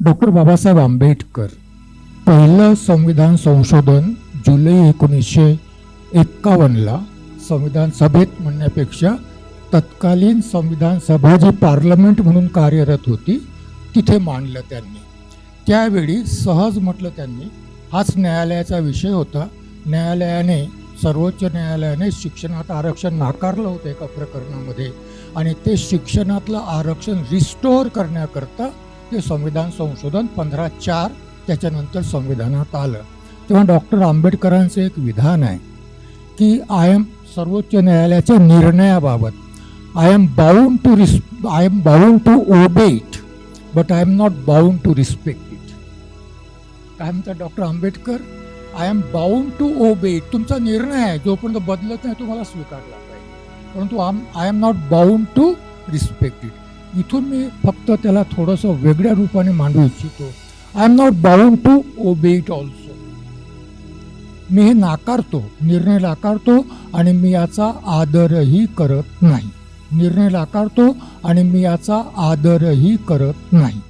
Doctor Babasaheb Ambedkar. पहिलं संविधान संशोधन जुलै एकोणीसशे एक्कावन्नला संविधान सभेत म्हणण्यापेक्षा तत्कालीन संविधान सभा जी पार्लमेंट म्हणून कार्यरत होती तिथे मांडलं त्यांनी. त्यावेळी सहज म्हटलं त्यांनी हाच न्यायालयाचा विषय होता. न्यायालयाने सर्वोच्च न्यायालयाने शिक्षणात आरक्षण नाकारलं होतं एका प्रकरणामध्ये. आणि ते शिक्षणातलं आरक्षण रिस्टोअर करण्याकरता ते संविधान संशोधन पंधरा चार त्याच्यानंतर संविधानात आलं. तेव्हा डॉक्टर आंबेडकरांचं एक विधान आहे की आय एम सर्वोच्च न्यायालयाच्या निर्णयाबाबत आय एम बाउंड टू रिस I am bound to obey it but I am not bound to respect it काय म्हणतात doctor Ambedkar? I am bound to obey it तुमचा निर्णय आहे. जोपर्यंत बदलत नाही तुम्हाला स्वीकारला पाहिजे. परंतु आम I am not bound to respect it इथून मी फक्त त्याला थोडंसं वेगळ्या रूपाने मांडू इच्छितो. I am not bound to obey it also मी हे नाकारतो निर्णय नाकारतो आणि मी याचा आदरही करत नाही. निर्णय नाकारतो आणि मी याचा आदरही करत नाही.